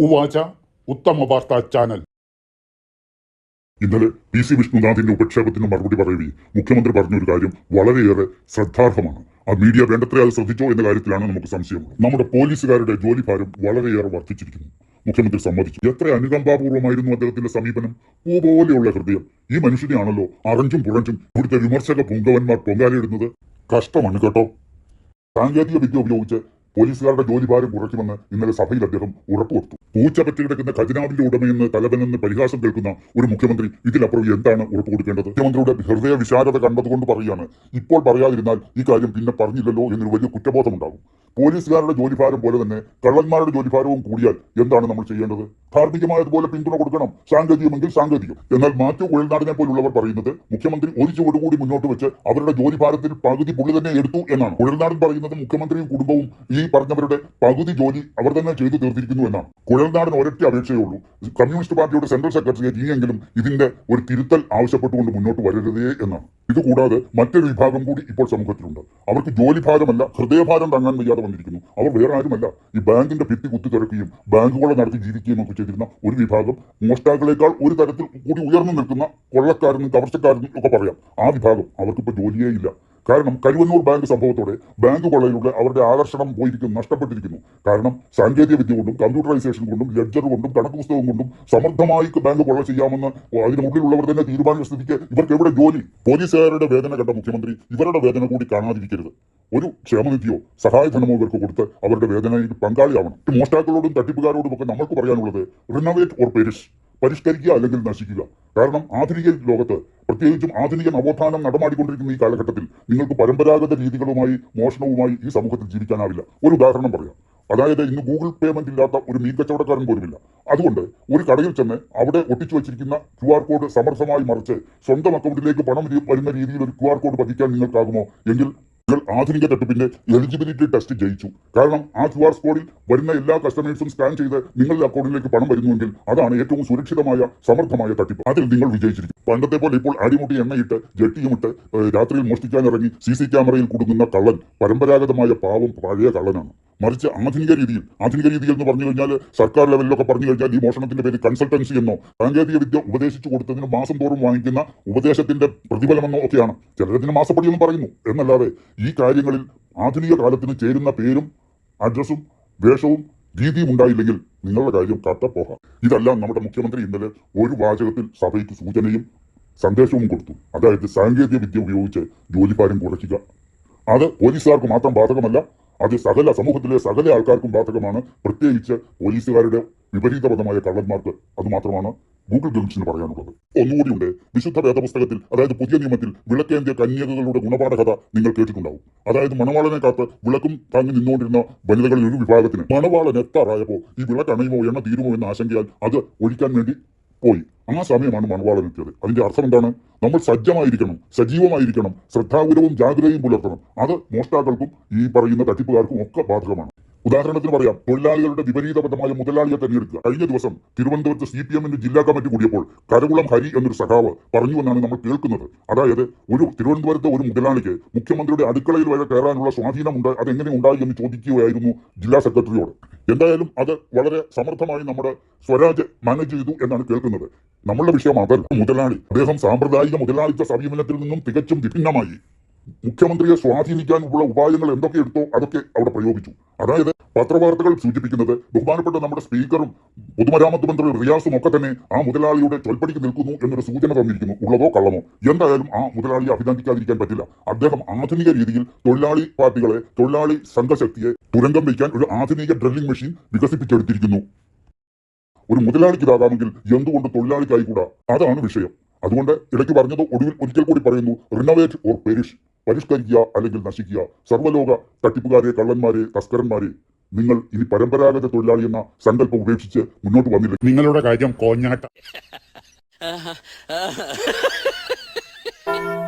ഉവാച ഉത്തമ വാർത്താ ചാനൽ. ഇന്നലെ പി സി വിഷ്ണുനാഥിന്റെ ഉപക്ഷേപത്തിന് മറുപടി പറയുകയും മുഖ്യമന്ത്രി പറഞ്ഞൊരു കാര്യം വളരെയേറെ ശ്രദ്ധാർഹമാണ്. ആ മീഡിയ വേണ്ടത്ര അത് ശ്രദ്ധിച്ചോ എന്ന കാര്യത്തിലാണ് നമുക്ക് സംശയം നമ്മുടെ പോലീസുകാരുടെ ജോലിഭാരം വളരെയേറെ വർദ്ധിച്ചിരിക്കുന്നു. മുഖ്യമന്ത്രി സമ്മതിച്ചു. എത്ര അനുകമ്പാപൂർവമായിരുന്നു അദ്ദേഹത്തിന്റെ സമീപനം? പൂ പോലെയുള്ള ഹൃദയം. ഈ മനുഷ്യനെയാണല്ലോ അറഞ്ചും പുറഞ്ചും ഇവിടുത്തെ വിമർശക പൊങ്കവന്മാർ പൊങ്കാലയിടുന്നത്. കഷ്ടമാണ് കേട്ടോ. സാങ്കേതിക വിദ്യ ഉപയോഗിച്ച് പോലീസുകാരുടെ ജോലിഭാരം കുറയ്ക്കുമെന്ന് ഇന്നലെ സഭയിൽ അദ്ദേഹം ഉറപ്പുവരുത്തു പൂച്ച പറ്റി കിടക്കുന്ന ഖജനാവിന്റെ ഉടമയെന്ന് തലവനെന്ന് പരിഹാസം കേൾക്കുന്ന ഒരു മുഖ്യമന്ത്രി ഇതിലപ്പുറം എന്താണ് ഉറപ്പ് കൊടുക്കേണ്ടത്? മുഖ്യമന്ത്രിയുടെ ഹൃദയ വിശാലത കണ്ടതുകൊണ്ട് പറയുകയാണ്. ഇപ്പോൾ പറയാതിരുന്നാൽ ഈ കാര്യം പിന്നെ പറഞ്ഞില്ലല്ലോ എന്നൊരു വലിയ കുറ്റബോധമുണ്ടാകും. പോലീസുകാരുടെ ജോലിഭാരം പോലെ തന്നെ കള്ളന്മാരുടെ ജോലിഭാരവും കൂടിയാൽ എന്താണ് നമ്മൾ ചെയ്യേണ്ടത്? ധാർമ്മികമായതുപോലെ പിന്തുണ കൊടുക്കണം സാങ്കേതികമെങ്കിൽ സാങ്കേതികം. എന്നാൽ മാത്യു കുഴൽനാടിനെ പോലുള്ളവർ പറയുന്നത് മുഖ്യമന്ത്രി ഒരു ചുവടുകൂടി മുന്നോട്ട് വെച്ച് അവരുടെ ജോലിഭാരത്തിൽ പകുതി പുള്ളി തന്നെ എടുത്തു എന്നാണ്. കുഴൽനാടൻ പറയുന്നത് മുഖ്യമന്ത്രിയും കുടുംബവും ഈ പറഞ്ഞവരുടെ പകുതി ജോലി അവർ തന്നെ ചെയ്തു തീർത്തിരിക്കുന്നു എന്നാണ്. കുഴൽനാടൻ ഒരൊറ്റ അപേക്ഷയേ ഉള്ളൂ. കമ്മ്യൂണിസ്റ്റ് പാർട്ടിയുടെ സെൻട്രൽ സെക്രട്ടറിയേറ്റ് ഇനിയെങ്കിലും ഇതിന്റെ ഒരു തിരുത്തൽ ആവശ്യപ്പെട്ടുകൊണ്ട് മുന്നോട്ട് വരരുതേ എന്നാണ്. ഇതുകൂടാതെ മറ്റൊരു വിഭാഗം കൂടി ഇപ്പോൾ സമൂഹത്തിലുണ്ട്. അവർക്ക് ജോലിഭാരമല്ല ഹൃദയഭാരം താങ്ങാൻ വയ്യാതെ വന്നിരിക്കുന്നു. അവർ വേറെ ആരുമല്ല. ഈ ബാങ്കിന്റെ ഭിത്തി കുത്തി തുറക്കുകയും ബാങ്കുകളെ നടത്തി ജീവിക്കുകയും ഒക്കെ ചെയ്തിരുന്ന ഒരു വിഭാഗം മോഷ്ടാക്കളെക്കാൾ ഒരു തരത്തിൽ കൂടി ഉയർന്നു നിൽക്കുന്ന കൊള്ളക്കാരെന്നും കവർച്ചക്കാരെന്നും ഒക്കെ പറയാം. ആ വിഭാഗം അവർക്കിപ്പോൾ ജോലിയേ ഇല്ല. കാരണം കരുവന്നൂർ ബാങ്ക് സംഭവത്തോടെ ബാങ്ക് കൊള്ളയിലൂടെ അവരുടെ ആകർഷണം പോയിരിക്കുന്നു നഷ്ടപ്പെട്ടിരിക്കുന്നു. കാരണം സാങ്കേതിക വിദ്യ കൊണ്ടും കമ്പ്യൂട്ടറൈസേഷൻ കൊണ്ടും ലെഡ്ജർ കൊണ്ടും കണക്ക് പുസ്തകം കൊണ്ടും സമർത്ഥമായി ബാങ്ക് കൊള്ള ചെയ്യാമെന്ന് അതിനുള്ളിലുള്ളവർ തന്നെ തീരുമാനിച്ച സ്ഥിതിക്ക് ഇവർക്ക് എവിടെ ജോലി? പോലീസുകാരുടെ വേദന കണ്ട മുഖ്യമന്ത്രി ഇവരുടെ വേദന കൂടി കാണാതിരിക്കരുത്. ഒരു ക്ഷേമനിധിയോ സഹായധനമോ ഇവർക്ക് കൊടുത്ത് അവരുടെ വേദനയിൽ പങ്കാളിയാവണം. മോഷ്ടാക്കളോടും തട്ടിപ്പുകാരോടും ഒക്കെ നമ്മൾക്ക് പറയാനുള്ളത് റിനോവേറ്റ് ഓർ പെരിഷ് പരിഷ്കരിക്കുക അല്ലെങ്കിൽ നശിക്കുക. കാരണം ആധുനിക ലോകത്ത് പ്രത്യേകിച്ചും ആധുനിക നവോത്ഥാനം നടമാടിക്കൊണ്ടിരിക്കുന്ന ഈ കാലഘട്ടത്തിൽ നിങ്ങൾക്ക് പരമ്പരാഗത രീതികളുമായി മോഷണവുമായി ഈ സമൂഹത്തിൽ ജീവിക്കാനാവില്ല. ഒരു ഉദാഹരണം പറയാം. അതായത് ഇന്ന് ഗൂഗിൾ പേയ്മെന്റ് ഇല്ലാത്ത ഒരു മീൻ കച്ചവടക്കാരൻ പോലുമില്ല. അതുകൊണ്ട് ഒരു കടയിൽ ചെന്ന് അവിടെ ഒട്ടിച്ചു വെച്ചിരിക്കുന്ന ക്യു ആർ കോഡ് സമർത്ഥമായി മറിച്ച് സ്വന്തം അക്കൗണ്ടിലേക്ക് പണം വരുന്ന രീതിയിൽ ഒരു ക്യു ആർ കോഡ് പതിക്കാൻ നിങ്ങൾക്കാകുമോ? എങ്കിൽ നിങ്ങൾ ആധുനിക തട്ടിപ്പിന്റെ എലിജിബിലിറ്റി ടെസ്റ്റ് ജയിച്ചു. കാരണം ആ ക്യു ആർ കോഡിൽ വരുന്ന എല്ലാ കസ്റ്റമേഴ്സും സ്കാൻ ചെയ്ത് നിങ്ങളുടെ അക്കൗണ്ടിലേക്ക് പണം വരുന്നുവെങ്കിൽ അതാണ് ഏറ്റവും സുരക്ഷിതമായ സമർത്ഥമായ തട്ടിപ്പ്. അതിൽ നിങ്ങൾ വിജയിച്ചിരിക്കും. പണ്ടത്തെ പോലെ ഇപ്പോൾ അടിമുട്ടി എണ്ണയിട്ട് ജെട്ടിയുമിട്ട് രാത്രിയിൽ മോഷ്ടിക്കാൻ ഇറങ്ങി സി സി ക്യാമറയിൽ കുടുങ്ങുന്ന കള്ളൻ പരമ്പരാഗതമായ പാവം പഴയ കള്ളനാണ്. മറിച്ച് ആധുനിക രീതിയിൽ ആധുനിക രീതിയിൽ എന്ന് പറഞ്ഞു കഴിഞ്ഞാൽ സർക്കാർ ലെവലിലൊക്കെ പറഞ്ഞു കഴിഞ്ഞാൽ ഈ മോഷണത്തിന്റെ പേര് കൺസൾട്ടൻസി എന്നോ സാങ്കേതിക വിദ്യ ഉപദേശിച്ചു കൊടുത്തതിന് മാസം തോറും വാങ്ങിക്കുന്ന ഉപദേശത്തിന്റെ പ്രതിഫലമെന്നോ ഒക്കെയാണ്. ചിലരതിന് മാസപ്പടിയൊന്നും പറയുന്നു. എന്നല്ലാതെ ഈ കാര്യങ്ങളിൽ ആധുനിക കാലത്തിന് ചേരുന്ന പേരും അഡ്രസ്സും വേഷവും രീതിയും ഉണ്ടായില്ലെങ്കിൽ നിങ്ങളുടെ കാര്യം കട്ടപ്പോഹ ഇതല്ല നമ്മുടെ മുഖ്യമന്ത്രി ഇന്നലെ ഒരു വാചകത്തിൽ സഭയ്ക്ക് സൂചനയും സന്ദേശവും കൊടുത്തു. അതായത് സാങ്കേതിക വിദ്യ ഉപയോഗിച്ച് ജോലിഭാരം കുറയ്ക്കുക. അത് പോലീസുകാർക്ക് മാത്രം ബാധകമല്ല അത് സകല സമൂഹത്തിലെ സകല ആൾക്കാർക്കും ബാധകമാണ്. പ്രത്യേകിച്ച് പോലീസുകാരുടെ വിപരീതപദമായ കള്ളന്മാർക്ക് അത് മാത്രമാണ് ഗൂഗിൾ ഗംസിന് പറയാനുള്ളത്. ഒന്നുകൂടിയുണ്ട് വിശുദ്ധ വേദപുസ്തകത്തിൽ അതായത് പുതിയ നിയമത്തിൽ വിളക്കേന്ത്യ കന്യകകളുടെ ഗുണപാഠകഥ നിങ്ങൾ കേട്ടിട്ടുണ്ടാവും. അതായത് മണവാളനെ കാത്ത് വിളക്കും താങ്ങി നിന്നുകൊണ്ടിരുന്ന വനിതകളിൽ ഒരു വിഭാഗത്തിന് മണവാളൻ എത്താറായപ്പോൾ ഈ വിളക്കണയുമോ എണ്ണ തീരുമോ എന്ന ആശങ്കയാൽ അത് ഒഴിക്കാൻ വേണ്ടി പോയി. ആ സമയമാണ് മണവാളൻ എത്തിയത് അതിന്റെ അർത്ഥം എന്താണ്? നമ്മൾ സജ്ജമായിരിക്കണം സജീവമായിരിക്കണം ശ്രദ്ധാപൂരവും ജാഗ്രതയും പുലർത്തണം. അത് മോഷ്ടാക്കൾക്കും ഈ പറയുന്ന തട്ടിപ്പുകാർക്കും ഒക്കെ ബാധകമാണ്. ഉദാഹരണത്തിന് പറയാം തൊഴിലാളികളുടെ വിപരീതബദ്ധമായ മുതലാളിയെ തെരഞ്ഞെടുക്കുക. കഴിഞ്ഞ ദിവസം തിരുവനന്തപുരത്ത് സി പി എമ്മിന്റെ ജില്ലാ കമ്മിറ്റി കൂടിയപ്പോൾ കരകുളം ഹരി എന്നൊരു സഖാവ് പറഞ്ഞു എന്നാണ് നമ്മൾ കേൾക്കുന്നത്. അതായത് ഒരു തിരുവനന്തപുരത്തെ ഒരു മുതലാളിക്ക് മുഖ്യമന്ത്രിയുടെ അടുക്കളയിൽ വരെ കയറാനുള്ള സ്വാധീനമുണ്ട് എങ്ങനെ ഉണ്ടായി എന്ന് ചോദിക്കുകയായിരുന്നു ജില്ലാ സെക്രട്ടറിയോട്. എന്തായാലും അത് വളരെ സമർത്ഥമായി നമ്മുടെ സ്വരാജ് മാനേജ് ചെയ്തു എന്നാണ് കേൾക്കുന്നത്. നമ്മളുടെ വിഷയം അതല്ല. മുതലാളി അദ്ദേഹം സാമ്പ്രദായിക മുതലാളിത്ത സമീപനത്തിൽ നിന്നും തികച്ചും വിഭിന്നമായി. മുഖ്യമന്ത്രിയെ സ്വാധീനിക്കാനുള്ള ഉപായങ്ങൾ എന്തൊക്കെ എടുത്തോ അതൊക്കെ അവിടെ പ്രയോഗിച്ചു. അതായത് പത്രവാർത്തകൾ സൂചിപ്പിക്കുന്നത് ബഹുമാനപ്പെട്ട നമ്മുടെ സ്പീക്കറും പൊതുമരാമത്ത് മന്ത്രി റിയാസും ഒക്കെ തന്നെ ആ മുതലാളിയുടെ ചൊൽപ്പടിക്ക് നിൽക്കുന്നു എന്നൊരു സൂചന തന്നിരിക്കുന്നു. ഉള്ളതോ കള്ളമോ? എന്തായാലും ആ മുതലാളിയെ അഭിനന്ദിക്കാതിരിക്കാൻ പറ്റില്ല. അദ്ദേഹം ആധുനിക രീതിയിൽ തൊഴിലാളി പാർട്ടികളെ തൊഴിലാളി സംഘശക്തിയെ തുരങ്കം വയ്ക്കാൻ ഒരു ആധുനിക ഡ്രില്ലിംഗ് മെഷീൻ വികസിപ്പിച്ചെടുത്തിരിക്കുന്നു. ഒരു മുതലാളിക്ക് ഇതാകാമെങ്കിൽ എന്തുകൊണ്ട് തൊഴിലാളിക്കായിക്കൂടാ അതാണ് വിഷയം. അതുകൊണ്ട് ഇടയ്ക്ക് പറഞ്ഞത് ഒടുവിൽ ഒരിക്കൽ കൂടി പറയുന്നു റിനോവേറ്റ് ഓർ പെരിഷ്. പരിഷ്കരിക്കുക അല്ലെങ്കിൽ നശിക്കുക. സർവലോക തട്ടിപ്പുകാരെ കള്ളന്മാരെ തസ്കരന്മാരെ നിങ്ങൾ ഇനി പരമ്പരാഗത തൊഴിലാളി എന്ന സങ്കല്പം ഉപേക്ഷിച്ച് മുന്നോട്ട് വന്നില്ല. നിങ്ങളുടെ കാര്യം കോഞ്ഞാട്ട